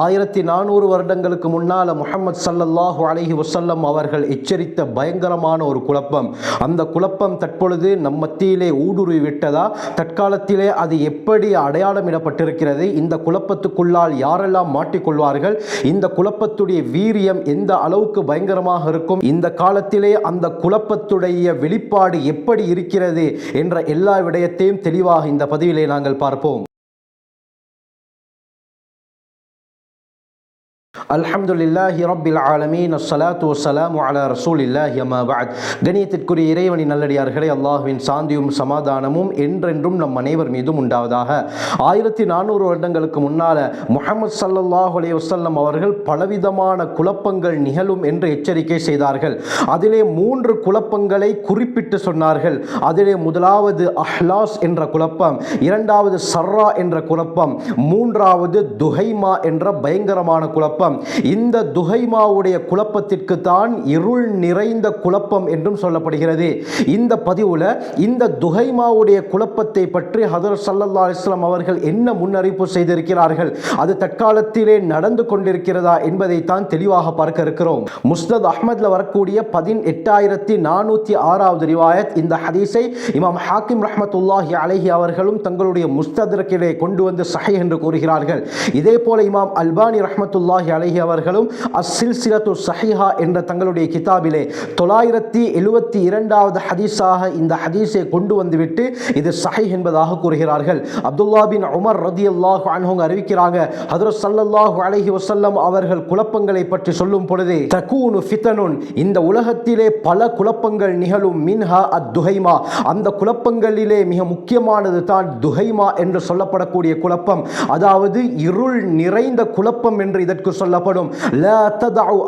ஆயிரத்தி நானூறு வருடங்களுக்கு முன்னால் முஹம்மது சல்லல்லாஹு அலஹி வசல்லம் அவர்கள் எச்சரித்த பயங்கரமான ஒரு குழப்பம். அந்த குழப்பம் தற்பொழுது நம் மத்தியிலே ஊடுருவி விட்டதா? தற்காலத்திலே அது எப்படி அடையாளமிடப்பட்டிருக்கிறது? இந்த குழப்பத்துக்குள்ளால் யாரெல்லாம் மாட்டிக்கொள்வார்கள் இந்த குழப்பத்துடைய வீரியம் எந்த அளவுக்கு பயங்கரமாக இருக்கும்? இந்த காலத்திலே அந்த குழப்பத்துடைய வெளிப்பாடு எப்படி இருக்கிறது? என்ற எல்லா விடயத்தையும் தெளிவாக இந்த பதிவிலே நாங்கள் பார்ப்போம். அல்ஹம்துலில்லாஹி ரபில் ஆலமீன். அஸ்ஸலாத்து வசலாம் அலா ரசூல் இல்லாஹி அம்மாபாத் கணியத்திற்குரிய இறைவனின் நல்லடியார்களே அல்லாஹ்வின் சாந்தியும் சமாதானமும் என்றென்றும் நம் அனைவர் மீதும் உண்டாவதாக. ஆயிரத்தி நானூறு வருடங்களுக்கு முன்னால் முஹம்மது சல்லாஹ் அலைஹி வசல்லம் அவர்கள் பலவிதமான குழப்பங்கள் நிகழும் என்று எச்சரிக்கை செய்தார்கள். அதிலே மூன்று குழப்பங்களை குறிப்பிட்டு சொன்னார்கள். அதிலே முதலாவது அஹ்லாஸ் என்ற குழப்பம் இரண்டாவது சர்ரா என்ற குழப்பம் மூன்றாவது துஹைமா என்ற பயங்கரமான குழப்பம் இந்த துஹைமாவுடைய குழப்பத்திற்கு தான் இருள் நிறைந்த குழப்பம் என்றும் சொல்லப்படுகிறது. இந்த பதிவுல இந்த துஹைமாவுடைய குழப்பத்தை பற்றி ஹதர் சல்லல்லா அலிஸ்லாம் அவர்கள் என்ன முன்னறிப்பு செய்திருக்கிறார்கள்? அது தற்காலத்திலே நடந்து கொண்டிருக்கிறதா என்பதை தான் தெளிவாக பார்க்க இருக்கிறோம். முஸ்தத் அஹ்மத்ல வரக்கூடிய பதினெட்டாயிரத்தி நானூற்றி ஆறாவது ரிவாயத் இந்த ஹதீஸை இமாம் ஹாக்கிம் ரஹமத்துல்லாஹி அலஹி அவர்களும் தங்களுடைய முஸ்ததரக்கிலே கொண்டு வந்து சஹை என்று கூறுகிறார்கள். இதே போல இமாம் அல்பானி ரஹமத்துல்லாஹி அலஹி அவர்களும் அசில்சிலத்து சஹிஹா என்ற தங்களுடைய கிதாபிலே தொள்ளாயிரத்தி எழுபத்தி இரண்டாவது ஹதீஸாக இந்த ஹதீஸை கொண்டு வந்துவிட்டு இது சஹி என்பதாக கூறுகிறார்கள். அப்துல்லா பின் உமர் ரதி அல்லாஹ் அன்ஹுங்க அறிவிக்கிறாங்க ஹதரத் சல்லல்லாஹு அலஹி வசல்லம் அவர்கள் குழப்பங்களை பற்றி சொல்லும் பொழுது தகூனு ஃபித்தனுன் இந்த உலகத்திலே பல குழப்பங்கள் நிகழும் மின்ஹா அத் துஹைமா. அந்த குழப்பங்களிலே மிக முக்கியமானது தான் துஹைமா என்று சொல்லப்படக்கூடிய குழப்பம். அதாவது இருள் நிறைந்த குழப்பம் என்று இதற்கு சொல்ல சொல்லப்படும்.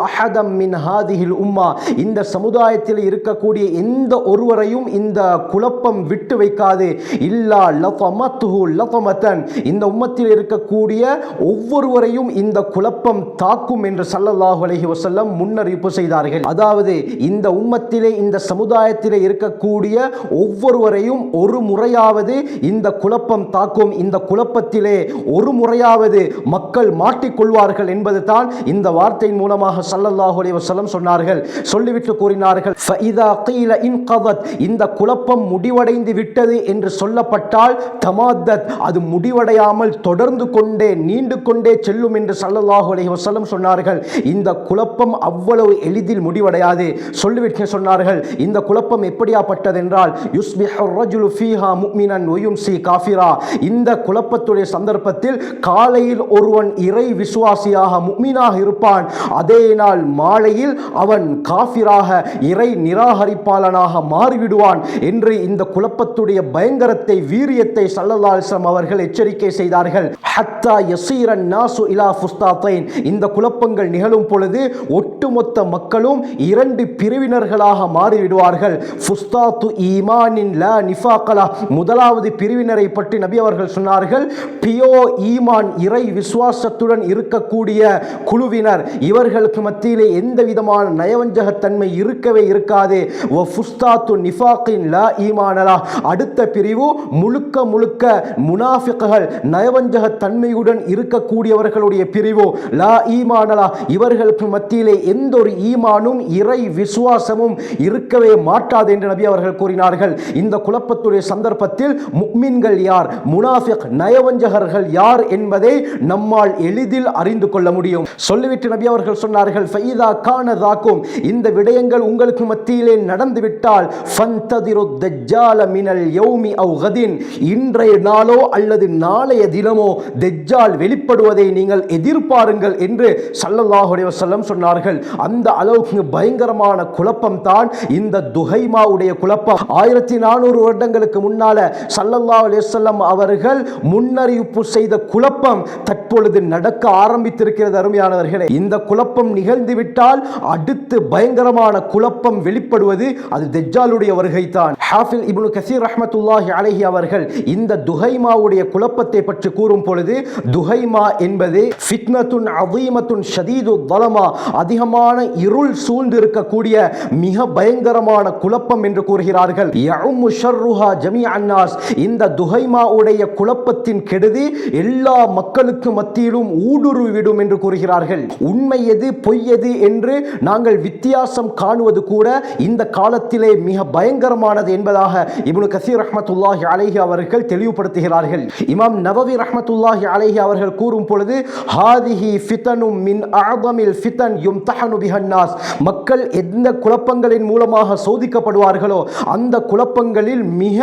அஹதம் மின் ஹாதிஹில் உம்மா. இந்த சமுதாயத்தில் இருக்கக்கூடிய எந்த ஒருவரையும் இந்த குழப்பம் விட்டு வைக்காது. இல்லா லஃபமத்துஹு லஃபமத்தன். இந்த உம்மத்தில் இருக்கக்கூடிய ஒவ்வொருவரையும் இந்த குழப்பம் தாக்கும் என்று சல்லல்லாஹு அலஹி வசல்லம் முன்னறிவிப்பு செய்தார்கள். அதாவது இந்த உம்மத்திலே இந்த சமுதாயத்திலே இருக்கக்கூடிய ஒவ்வொருவரையும் ஒரு முறையாவது இந்த குழப்பம் தாக்கும். இந்த குழப்பத்திலே ஒரு முறையாவது மக்கள் மாட்டிக்கொள்வார்கள் என்பது தான் தான் இந்த வார்த்தையின் மூலமாக சல்லல்லாஹு அலைஹி வஸல்லம் சொன்னார்கள். சொல்லிவிட்டு கூறினார்கள் ஃபஇதா கீல இன்கதத் இந்த குழப்பம் முடிவடைந்து விட்டது என்று சொல்லப்பட்டால் தமாத்தத். அது முடிவடையாமல் தொடர்ந்து கொண்டே நீண்டு கொண்டே செல்லும் என்று சல்லல்லாஹு அலைஹி வஸல்லம் சொன்னார்கள். இந்த குழப்பம் அவ்வளவு எளிதில் முடிவடையாது. சொல்லிவிட்டு சொன்னார்கள் இந்த குழப்பம் எப்படியாப்பட்டது என்றால் யுஸ்பிஹு ரஜுலு ஃபீஹா முஃமினன் வயும்சி காஃபிரா. இந்த குழப்பத்துடைய சந்தர்ப்பத்தில் காலையில் ஒருவன் இறை விசுவாசியாக முக்மீனாக இருப்பான். அதே நாள் மாலையில் அவன் காஃபிராக இறை நிராகரிப்பாளனாக மாறிவிடுவான் என்று இந்த குழப்பத்துடைய பயங்கரத்தை வீரியத்தை சல்லதாசம் அவர்கள் எச்சரிக்கை செய்தார்கள். ஹத்தா யசீரன் நாசு இலா ஃபுஸ்தாத்தைன். இந்த குழப்பங்கள் நிகழும் பொழுது ஒட்டுமொத்த மக்களும் இரண்டு பிரிவினர்களாக மாறிவிடுவார்கள். ஃபுஸ்தாத்து ஈமானின் ல நிஃபாக்கலா முதலாவது பிரிவினரை பற்றி நபி அவர்கள் சொன்னார்கள் பியோ ஈமான் இறை விசுவாசத்துடன் இருக்கக்கூடிய குழுவினர் இவர்களுக்கு மத்தியிலே எந்த விதமான நயவஞ்சகத்தன்மை இருக்கவே இருக்காது. ஒ ஃபுஸ்தாத்து நிஃபாக்கின் ல ஈமானலா. அடுத்த பிரிவு முழுக்க முழுக்க முனாஃபிக்குகள் நயவஞ்சகத்தன்மையுடன் இருக்கக்கூடியவர்களுடைய பிரிவு. லா ஈமானலா. இவர்களுக்கு மத்தியிலே எந்த ஒரு ஈமானும் இறை விசுவாசமும் இருக்கவே மாட்டாது என்று நபி அவர்கள் கூறினார்கள். இந்த குழப்பத்துடைய சந்தர்ப்பத்தில் முக்மின்கள் யார்? முனாஃபிக் நயவஞ்சகர்கள் யார் என்பதை நம்மால் எளிதில் அறிந்து கொள்ள முடியும். சொல்லிவிட்டு நபி அவர்கள் சொன்னார்கள் ஃபைதா கானதாக்கும் இந்த விடயங்கள் உங்களுக்கு மத்தியிலே நடந்துவிட்டால் ஃபந்ததிரு தஜ்ஜால மினல் யௌமி அவுகதின் இன்றைய நாளோ அல்லது நாளைய தினமோ தெஜ்ஜால் வெளிப்படுவதை நீங்கள் எதிர்பாருங்கள் என்று சல்லல்லாஹுடைய செல்லம் சொன்னார்கள். அந்த அளவுக்கு பயங்கரமான குழப்பம் தான் இந்த துஹைமாவுடைய குழப்பம். ஆயிரத்தி நானூறு வருடங்களுக்கு முன்னால சல்லல்லா அலிசல்லம் அவர்கள் முன்னறிவிப்பு செய்த குழப்பம் தற்பொழுது நடக்க ஆரம்பித்திருக்கிறது. அருமையானவர்களே இந்த குழப்பம் நிகழ்ந்துவிட்டால் அடுத்து பயங்கரமான குழப்பம் வெளிப்படுவது அது தெஜ்ஜாலுடைய வருகை தான் ஹாஃபில் இப்னு கசீர் ரஹமத்துல்லாஹி அலஹி அவர்கள் இந்த துஹைமாவுடைய குழப்பத்தை பற்றி கூறும் பொழுது துஹைமா என்பது ஃபித்னத்துன் அவீமத்துன் ஷதீது வலமா அதிகமான இருள் சூழ்ந்து இருக்கக்கூடிய மிக பயங்கரமான குழப்பம் என்று கூறுகிறார்கள். யஉம்மு ஷர்ருஹா ஜமீ அன்னாஸ் இந்த துஹைமாவுடைய குழப்பத்தின் கெடுதி எல்லா மக்களுக்கு மத்தியிலும் ஊடுருவிடும் என்று வருகிறார்கள் உண்மை எது பொய் எது என்று நாங்கள் வித்தியாசம் காணுவது கூட இந்த காலத்திலே மிக பயங்கரமானது என்பதாக இப்னு கசீர் ரஹமத்துல்லாஹி அலைஹி அவர்கள் தெளிவுபடுத்துகிறார்கள். இமாம் நவவி ரஹமத்துல்லாஹி அலைஹி அவர்கள் கூறும் பொழுது ஹாதிஹி ஃபிதனும் மின் அஅதமில் ஃபிதன் யும்தஹனு பிஹன்னாஸ். மக்கள் எந்த குழப்பங்களின் மூலமாக சோதிக்கப்படுவார்களோ அந்த குழப்பங்களில் மிக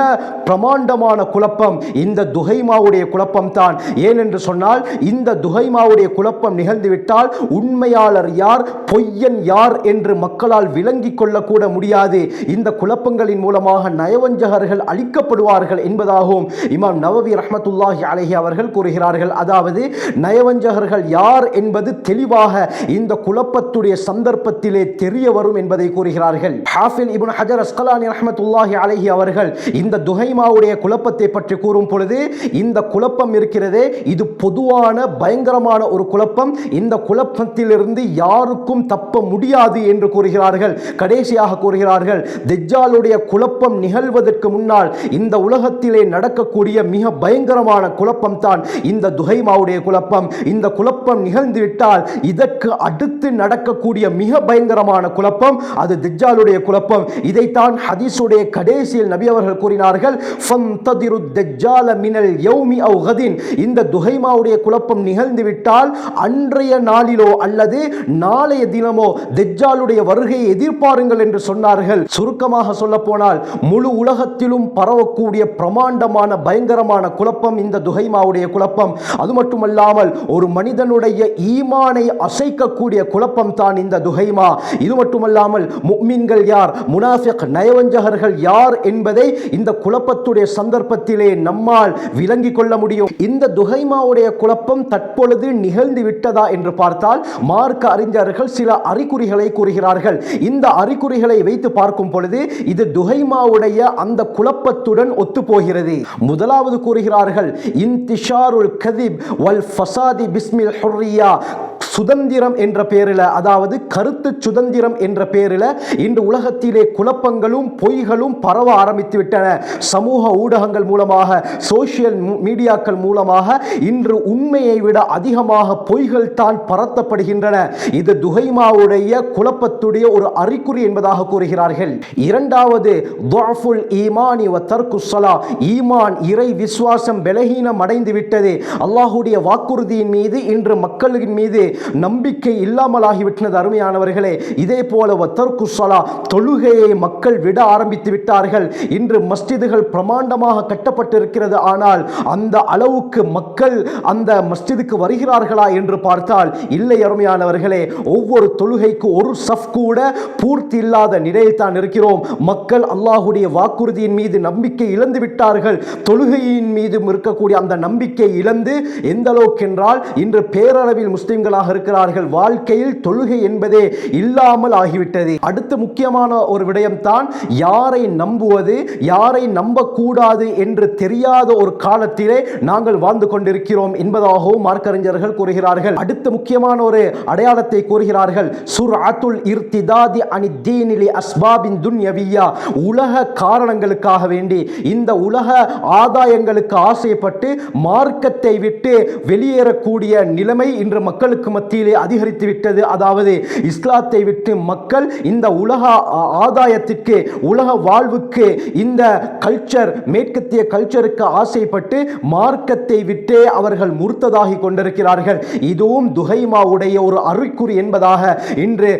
பிரமாண்டமான குழப்பம் இந்த துஹைமாவுடைய குழப்பம் தான் ஏனென்று சொன்னால் இந்த துஹைமாவுடைய குழப்பம் நிகழ்ந்து விட்டால் உண்மையாளர் யார் பொய்யன் யார் என்று மக்களால் விளங்கிக் கொள்ளக்கூட முடியாது. இந்த குழப்பங்களின் மூலமாக நயவஞ்சகர்கள் அழிக்கப்படுவார்கள் என்பதாகவும் இமாம் நவவி ரஹமத்துல்லாஹி அலைஹி அவர்கள் கூறுகிறார்கள் அதாவது நயவஞ்சகர்கள் யார் என்பது தெளிவாக இந்த குழப்பத்துடைய சந்தர்ப்பத்திலே தெரிய வரும் என்பதை கூறுகிறார்கள். ஹாஃபில் இப்னு ஹஜர் அஸ்கலானி ரஹமத்துல்லாஹி அலைஹி அவர்கள் இந்த துகைமாவுடைய குழப்பத்தை பற்றி கூறும் பொழுது இந்த குழப்பம் இருக்கிறதே இது பொதுவான பயங்கரமான ஒரு குழப்பம். இந்த குழப்பத்திலிருந்து யாருக்கும் தப்ப முடியாது என்று கூறுகிறார்கள். கடைசியாக கூறுகிறார்கள் தெஜ்ஜாலுடைய குழப்பம் நிகழ்வதற்கு முன்னால் இந்த உலகத்திலே நடக்கக்கூடிய மிக பயங்கரமான குழப்பம் தான் இந்த துகைமாவுடைய குழப்பம். இந்த குழப்பம் நிகழ்ந்துவிட்டால் இதற்கு அடுத்து நடக்கக்கூடிய மிக பயங்கரமான குழப்பம் அது தெஜ்ஜாலுடைய குழப்பம். இதைத்தான் ஹதீஸுடைய கடைசியில் நபி அவர்கள் கூறினார்கள் இந்த துகைமாவுடைய குழப்பம் நிகழ்ந்துவிட்டால் அன்று இன்றைய நாளிலோ அல்லது நாளைய தினமோ தெஜ்ஜாலுடைய வருகையை எதிர்பாருங்கள் என்று சொன்னார்கள். சுருக்கமாக சொல்ல போனால் முழு உலகத்திலும் பரவக்கூடிய பிரமாண்டமான பயங்கரமான குழப்பம் இந்த துகைமாவுடைய குழப்பம். அது மட்டுமல்லாமல் ஒரு மனிதனுடைய ஈமானை அசைக்கக்கூடிய குழப்பம் தான் இந்த துகைமா இது மட்டுமல்லாமல் முக்மின்கள் யார் முனாஃபிக் நயவஞ்சகர்கள் யார் என்பதை இந்த குழப்பத்துடைய சந்தர்ப்பத்திலே நம்மால் விளங்கிக் கொள்ள முடியும். இந்த துகைமாவுடைய குழப்பம் தற்பொழுது நிகழ்ந்து விட்டதா என்று பார்த்தால் மார்க்க அறிஞர்கள் சில அறிகுறிகளை கூறுகிறார்கள். இந்த அறிகுறிகளை வைத்து பார்க்கும் பொழுது இது துஹைமாவுடைய அந்த குழப்பத்துடன் ஒத்துப்போகிறது. முதலாவது கூறுகிறார்கள் இன்திஷாருல் கதிப் வல் ஃபசாதி பிஸ்மில் ஹுர்ரியா சுதந்திரம் என்ற பேரில் அதாவது கருத்து சுதந்திரம் என்ற பேரில் இன்று உலகத்திலே குழப்பங்களும் பொய்களும் பரவ ஆரம்பித்து விட்டன. சமூக ஊடகங்கள் மூலமாக சோசியல் மீடியாக்கள் மூலமாக இன்று உண்மையை விட அதிகமாக பொய்கள் தான் பரத்தப்படுகின்றன. இது துஹைமாவுடைய குழப்பத்துடைய ஒரு அறிகுறி என்பதாக கூறுகிறார்கள். இரண்டாவது துஅஃபுல் ஈமானி வ தர்க்கு ஈமான் இறை விசுவாசம் பலகீனம் அடைந்து விட்டது. அல்லாஹுடைய வாக்குறுதியின் மீது இன்று மக்களின் மீது நம்பிக்கை இல்லாமலாகிவிட்டது அருமையானவர்களே. இதே போல வத்தர்கு ஸலா தொழுகையை மக்கள் விட ஆரம்பித்து விட்டார்கள். இன்று மஸ்ஜிதுகள் பிரமாண்டமாக கட்டப்பட்டிருக்கிறது. ஆனால் அந்த அளவுக்கு மக்கள் அந்த மஸ்ஜிதுக்கு வருகிறார்களா என்று பார்த்தால் இல்லை அருமையானவர்களே. ஒவ்வொரு தொழுகைக்கு ஒரு சஃப் கூட பூர்த்தி இல்லாத நிலையில் தான் இருக்கிறோம். மக்கள் அல்லாஹுடைய வாக்குறுதியின் மீது நம்பிக்கை இழந்து விட்டார்கள். தொழுகையின் மீதும் இருக்கக்கூடிய அந்த நம்பிக்கை இழந்து எந்த அளவுக்கு என்றால் இன்று பேரளவில் முஸ்லிம்களாக இருக்கிறார்கள். வாழ்க்கையில் தொழுகை என்பதே இல்லாமல் ஆகிவிட்டது. அடுத்து முக்கியமான ஒரு விடயம் தான் யாரை நம்புவது யாரை நம்பக்கூடாது என்று தெரியாத ஒரு காலத்திலே நாங்கள் வாழ்ந்து கொண்டிருக்கிறோம் என்பதாகவும் மார்க்கறிஞர்கள் கூறுகிறார்கள். அடுத்த முக்கியமான ஒரு அடையாளத்தை கூறுகிறார்கள். சுர் அத்துல் இர்த்திதாதி அணி தீனிலி அஸ்பாபின் துன்யவியா. உலக காரணங்களுக்காக வேண்டி இந்த உலக ஆதாயங்களுக்கு ஆசைப்பட்டு மார்க்கத்தை விட்டு வெளியேறக்கூடிய நிலைமை இன்று மக்களுக்கு மத்தியிலே அதிகரித்து விட்டது. அதாவது இஸ்லாத்தை விட்டு மக்கள் இந்த உலக ஆதாயத்திற்கு உலக வாழ்வுக்கு இந்த கல்ச்சர் மேற்கத்திய கல்ச்சருக்கு ஆசைப்பட்டு மார்க்கத்தை விட்டே அவர்கள் முர்த்ததாகி கொண்டிருக்கிறார்கள். இதுவும் துகைமாவுடைய ஒரு அறிகுறி என்பதாக இன்று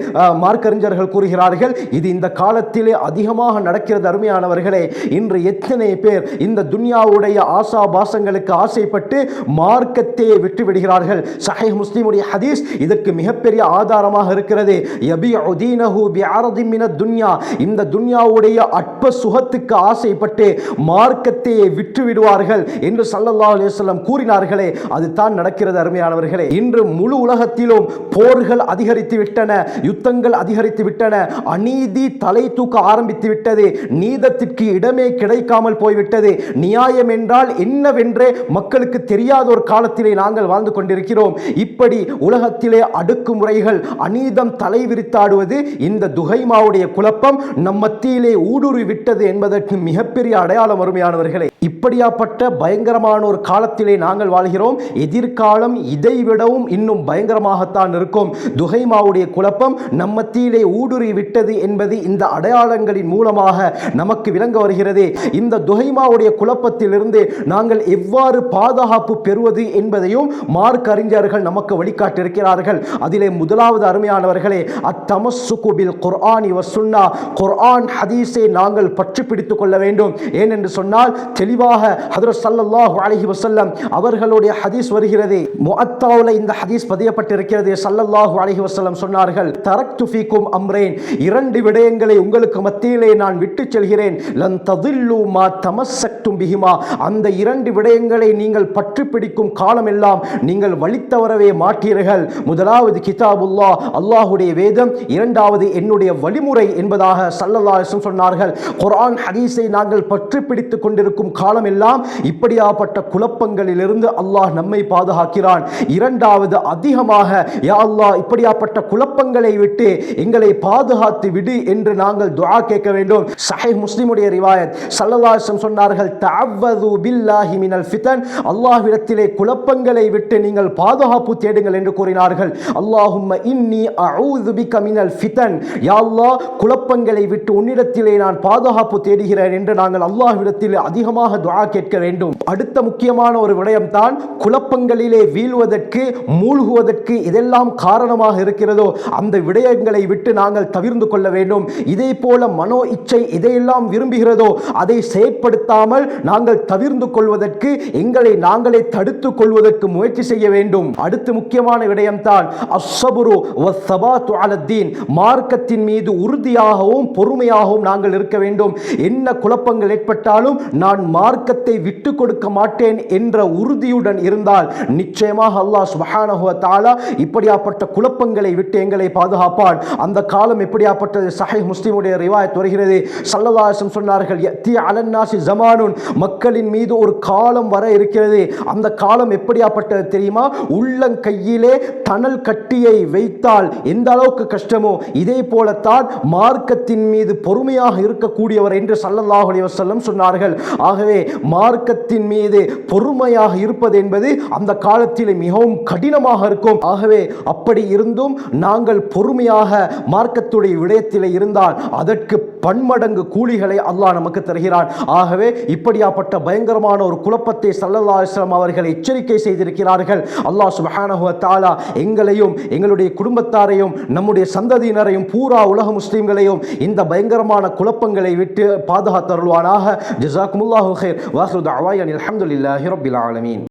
மார்க்கறிஞர்கள் கூறுகிறார்கள். இது இந்த காலத்திலே அதிகமாக நடக்கிறது அருமையானவர்களே. இன்று எத்தனை பேர் இந்த துன்யாவுடைய ஆசா பாசங்களுக்கு ஆசைப்பட்டு மார்க்கத்தையே விட்டுவிடுகிறார்கள் சஹை முஸ்லீமுடைய ஹதீஸ் இதற்கு மிகப்பெரிய ஆதாரமாக இருக்கிறது. யபிஉ தீனஹு பிஅரதின் மினத் துன்யா. இந்த துன்யாவுடைய அற்ப சுகத்துக்கு ஆசைப்பட்டு மார்க்கத்தையே விற்று விடுவார்கள் என்று சல்லல்லா அலைஹி கூறினார்களே அதுதான் நடக்கிறது அருமையானவர்களே. இன்று முழு உலகத்திலும் போர்கள் அதிகரித்து விட்டன யுத்தங்கள் அதிகரித்து விட்டன அநீதி தலை தூக்க ஆரம்பித்து விட்டது நீதத்திற்கு இடமே கிடைக்காமல் போய்விட்டது. நியாயம் என்றால் என்னவென்றே மக்களுக்கு தெரியாத ஒரு காலத்திலே நாங்கள் வாழ்ந்து கொண்டிருக்கிறோம். இப்படி உலகத்திலே அடுக்குமுறைகள் அநீதம் தலை விரித்தாடுவது இந்த துகைமாவுடைய குழப்பம் நம் மத்தியிலே ஊடுருவி விட்டது என்பதற்கு மிகப்பெரிய அடையாளம் அருமையானவர்களே. இப்படியாப்பட்ட பயங்கரமான ஒரு காலத்திலே நாங்கள் வாழ்கிறோம். எதிர்காலம் இதை விடவும் இன்னும் பயங்கரமாகத்தான் இருக்கும். துகைமாவுடைய குழப்பம் நம் மத்தியிலே ஊடுருவி விட்டது என்பது இந்த அடையாளங்களின் மூலமாக நமக்கு விளங்க வருகிறது. இந்த துகைமாவுடைய குழப்பத்திலிருந்து நாங்கள் எவ்வாறு பாதுகாப்பு பெறுவது என்பதையும் மார்க் அறிஞர்கள் நமக்கு வழிகாட்டிருக்கிறார்கள் அதிலே முதலாவது அருமையானவர்களே அத்தமசுகுபில் குர்ஆன் இவர் சுன்னா குர்ஆன் ஹதீஸை நாங்கள் பற்றி பிடித்துக் கொள்ள வேண்டும். ஏனென்று சொன்னால் தெளிவாக ஹதரத் சல்லல்லாஹு அலஹி வசல்லம் அவர்களுடைய ஹதீஸ் வருகிறது. முஅத்தாவில் இந்த ஹதீஸ் பதியப்பட்டிருக்கிறது சல்லல்லாஹு அலஹி வசல்லம் சொன்னார்கள் தரக்து ஃபீக்கும் அம்ரேன் இரண்டு விடயங்களை உங்களுக்கு மத்தியிலே நான் விட்டுச் செல்கிறேன். லன் ததில்லு மா தமசக்தும் பிஹிமா. அந்த இரண்டு விடயங்களை நீங்கள் பற்றி பிடிக்கும் காலமெல்லாம் நீங்கள் வழித்தவரவே மாட்டீர்கள் முதலாவது கிதாபுல்லா அல்லாஹுடைய வேதம். இரண்டாவது என்னுடைய வழிமுறை என்பதாக ஸல்லல்லாஹு சொன்னார்கள். குரான் ஹதீஸை நாங்கள் பற்றி பிடித்துக் கொண்டிருக்கும் காலம் எல்லாம் இப்படியாப்பட்ட குழப்பங்களிலிருந்து அல்லாஹ் நம்மை பாதுகாக்கிறான். இரண்டாவது அதிகமாக யா அல்லாஹ் இப்படியாப்பட்ட குழப்பங்களை விட்டு எங்களை பாதுகாத்து விடு என்று நாங்கள் துவா கேட்க வேண்டும். சஹை முஸ்லிமுடைய ரிவாயத். ஸல்லல்லாஹு சொன்னார்கள் தஅவ்வது பில்லாஹி மினல் ஃபிதன் அல்லாஹ்விடத்திலே குழப்பங்களை விட்டு நீங்கள் பாதுகாப்பு தேடுங்கள் என்று என்று கூறினார்கள். அல்லாஹும்ம இன்னி அஊது பிக மினல் ஃபிதன் யாழ்லா குழப்பங்களை விட்டு உன்னிடத்திலே நான் பாதுகாப்பு தேடுகிறேன் என்று நாங்கள் அல்லாஹ்விடத்தில் அதிகமாக துவா கேட்க வேண்டும். அடுத்த முக்கியமான ஒரு விடயம்தான் குழப்பங்களிலே வீழ்வதற்கு மூழ்குவதற்கு இதெல்லாம் காரணமாக இருக்கிறதோ அந்த விடயங்களை விட்டு நாங்கள் தவிர்ந்து கொள்ள வேண்டும். இதே போல மனோ இச்சை இதையெல்லாம் விரும்புகிறதோ அதை செயற்படுத்தாமல் நாங்கள் தவிர்ந்து கொள்வதற்கு எங்களை நாங்களே தடுத்துக் கொள்வதற்கு முயற்சி செய்ய வேண்டும். அடுத்து முக்கியமான முக்கியமான விடயம்தான் அஸ்ஸபுரு வஸ்ஸபாத்து அலத்தீன். மார்க்கத்தின் மீது உறுதியாகவும் பொறுமையாகவும் நாங்கள் இருக்க வேண்டும். என்ன குழப்பங்கள் ஏற்பட்டாலும் நான் மார்க்கத்தை விட்டு கொடுக்க மாட்டேன் என்ற உறுதியுடன் இருந்தால் நிச்சயமாக அல்லாஹ் சுபஹானஹுவ தாலா இப்படியாப்பட்ட குழப்பங்களை விட்டு எங்களை பாதுகாப்பான். அந்த காலம் எப்படியாப்பட்டது? சஹை முஸ்லீமுடைய ரிவாயத் வருகிறது. சல்லதாசம் சொன்னார்கள் தி அலன்னாசி ஜமானுன். மக்களின் மீது ஒரு காலம் வர இருக்கிறது. அந்த காலம் எப்படியாப்பட்டது தெரியுமா? உள்ளங்கையிலே தணல் கட்டியை வைத்தால் எந்த அளவுக்கு கஷ்டமோ இதே போலத்தான் மார்க்கத்தின் மீது பொறுமையாக இருக்கக்கூடியவர் என்று ஸல்லல்லாஹு அலைஹி சொன்னார்கள். ஆகவே மார்க்கத்தின் மீது பொறுமையாக இருப்பது என்பது அந்த காலத்தில் மிகவும் கடினமாக இருக்கும். ஆகவே அப்படி இருந்தும் நாங்கள் பொறுமையாக மார்க்கத்துடைய விடயத்தில் இருந்தால் அதற்கு பன்மடங்கு கூலிகளை அல்லாஹ் நமக்கு தருகிறான். ஆகவே இப்படியாப்பட்ட பயங்கரமான ஒரு குழப்பத்தை சல்லல்லா அவர்கள் எச்சரிக்கை செய்திருக்கிறார்கள். அல்லாஹ் சுபஹானஹு தாலா எங்களையும் எங்களுடைய குடும்பத்தாரையும் நம்முடைய சந்ததியினரையும் பூரா உலக முஸ்லீம்களையும் இந்த பயங்கரமான குழப்பங்களை விட்டு பாதுகாத்தருள்வானாக. ஜஸாக்குமுல்லாஹு ஹைர் வாஹிரு தஅவாயன் அல்ஹம்துலில்லாஹி ரபில் ஆலமீன்.